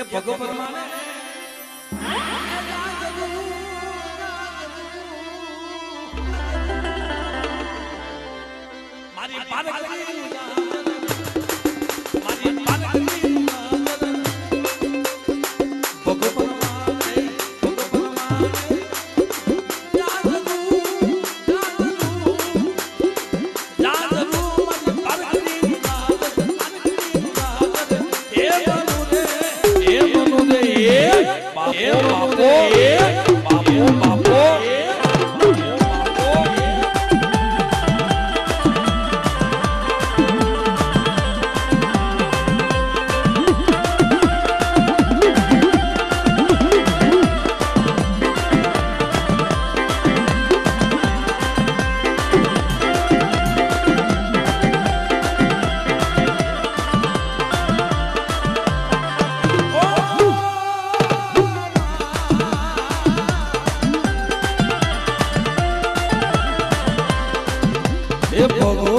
એ ભગો પરમાને. મારી પારકરી போகுது એ ભગો